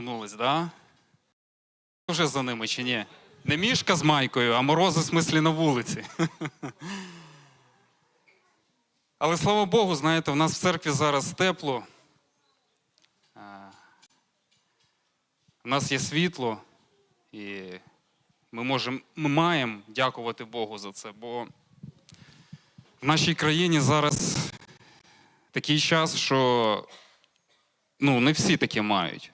Вернулись, да? Вже за ними чи ні? Не мішка з майкою, а морози в смислі на вулиці. Але слава Богу, знаєте, в нас в церкві зараз тепло. У нас є світло, і ми можемо, ми маємо дякувати Богу за це, бо в нашій країні зараз такий час, що ну, не всі таке мають.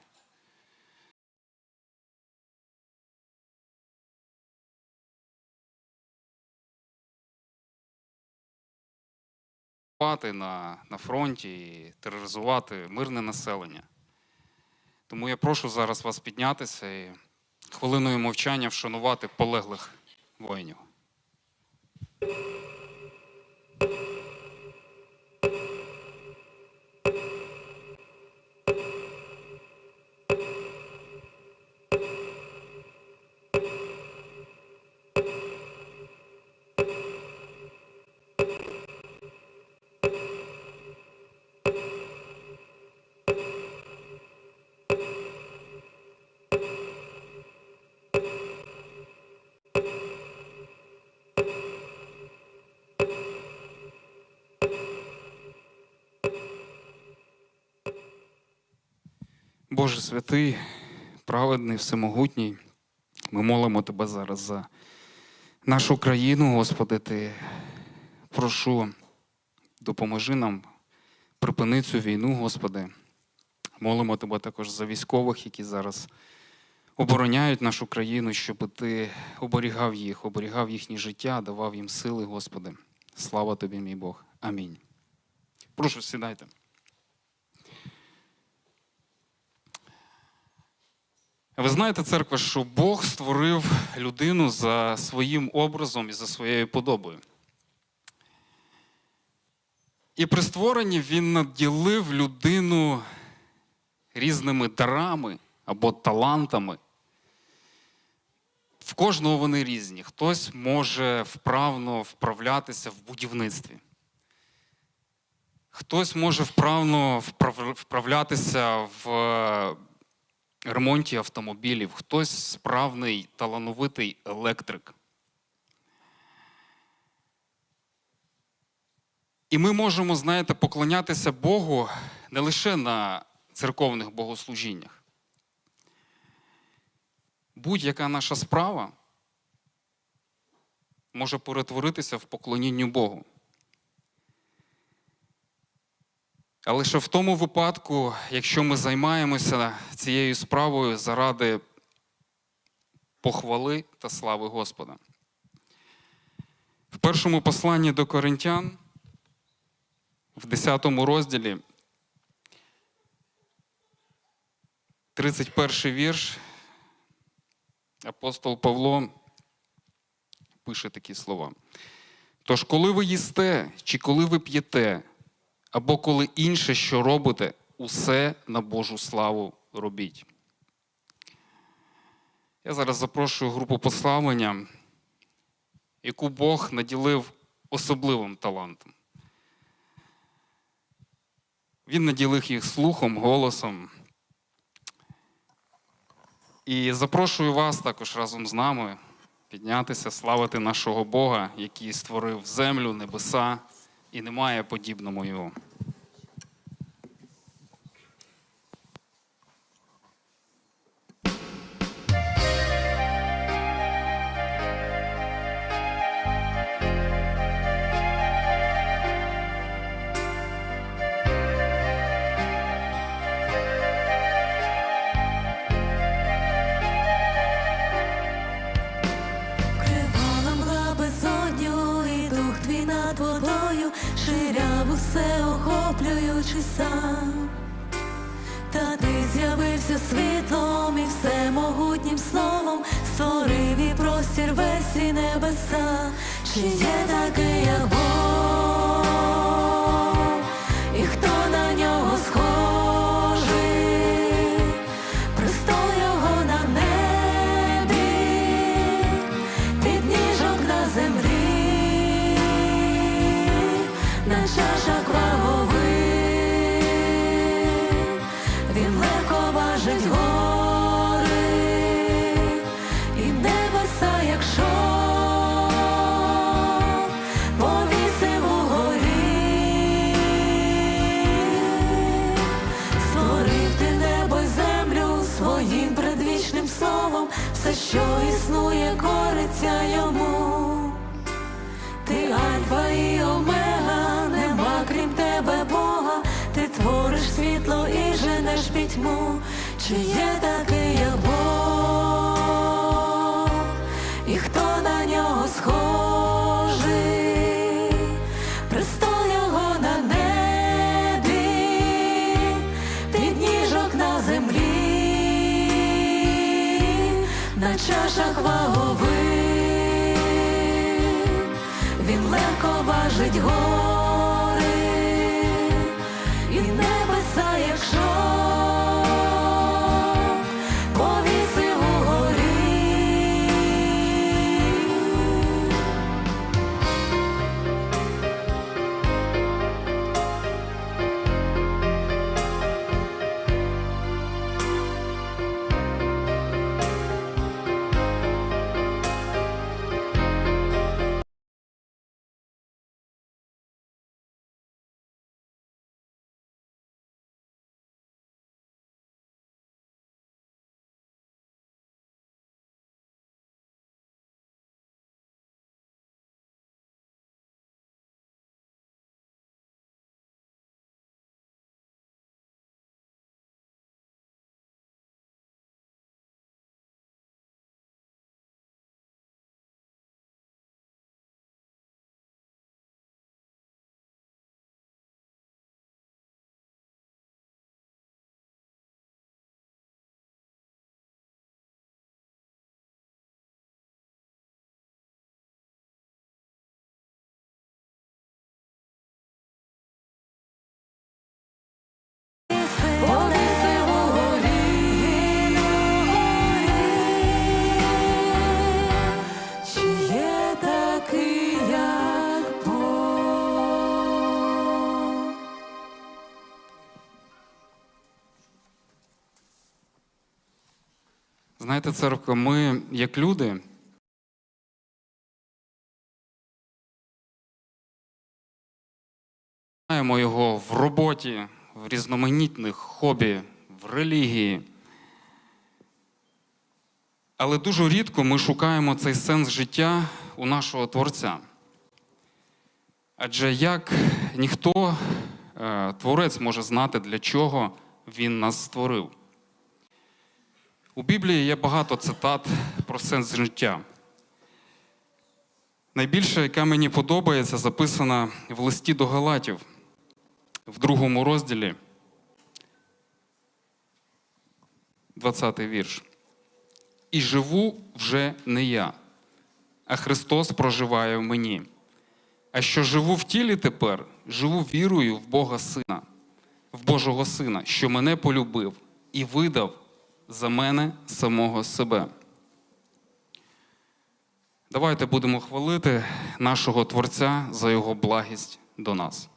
Пати на, на фронті і тероризувати мирне населення. Тому я прошу зараз вас піднятися і хвилиною мовчання вшанувати полеглих воїнів. Боже святий, праведний, всемогутній, ми молимо Тебе зараз за нашу країну, Господи, Ти прошу, допоможи нам припини цю війну, Господи. Молимо Тебе також за військових, які зараз обороняють нашу країну, щоб Ти оберігав їх, оберігав їхнє життя, давав їм сили, Господи. Слава Тобі, мій Бог. Амінь. Прошу, сідайте. Ви знаєте, церква, що Бог створив людину за своїм образом і за своєю подобою. І при створенні він наділив людину різними дарами або талантами. В кожного вони різні. Хтось може вправно вправлятися в будівництві. Хтось може вправно вправлятися в ремонті автомобілів, хтось справний талановитий електрик. І ми можемо, знаєте, поклонятися Богу не лише на церковних богослужіннях. Будь-яка наша справа може перетворитися в поклонінню Богу. А лише в тому випадку, якщо ми займаємося цією справою заради похвали та слави Господа. В першому посланні до Коринтян, в 10 розділі, 31 вірш, апостол Павло пише такі слова. Тож, коли ви їсте, чи коли ви п'єте, або коли інше, що робите, усе на Божу славу робіть. Я зараз запрошую групу пославлення, яку Бог наділив особливим талантом. Він наділив їх слухом, голосом. І запрошую вас також разом з нами піднятися, славити нашого Бога, який створив землю, небеса і немає подібному його. Над водою, ширяв усе охоплюючи сам. Та ти з'явився світлом і всемогутнім словом, створив і простір весь і небеса, чи є такий, як Бог, все, що існує, кориться йому. Ти альфа і омега, нема крім тебе Бога, ти твориш світло і женеш пітьму, чи є такий як Бог, на чашах вагових. Він легко важить гори Знаєте, церква, ми, як люди, маємо його в роботі, в різноманітних хобі, в релігії. Але дуже рідко ми шукаємо цей сенс життя у нашого Творця. Адже як ніхто, е, творець може знати, для чого він нас створив. У Біблії є багато цитат про сенс життя. Найбільше, яка мені подобається, записана в листі до Галатів в другому розділі, 20 й вірш. І живу вже не я, а Христос проживає в мені. А що живу в тілі тепер, живу вірою в Бога Сина, в Божого Сина, що мене полюбив і видав за мене самого себе. Давайте будемо хвалити нашого Творця за його благість до нас.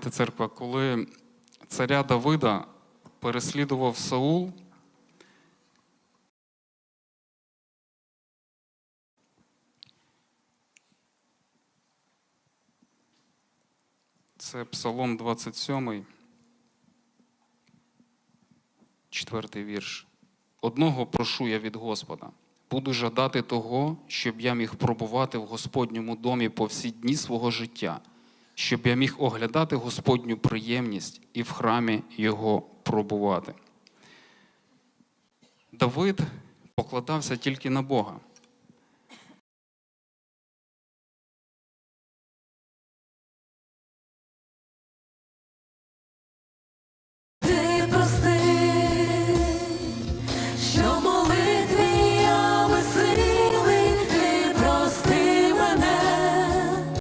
Знаєте, церква, коли царя Давида переслідував Саул, це Псалом 27, четвертий вірш. Одного прошу я від Господа. Буду жадати того, щоб я міг пробувати в Господньому домі по всі дні свого життя, щоб я міг оглядати Господню приємність і в храмі Його пробувати. Давид покладався тільки на Бога.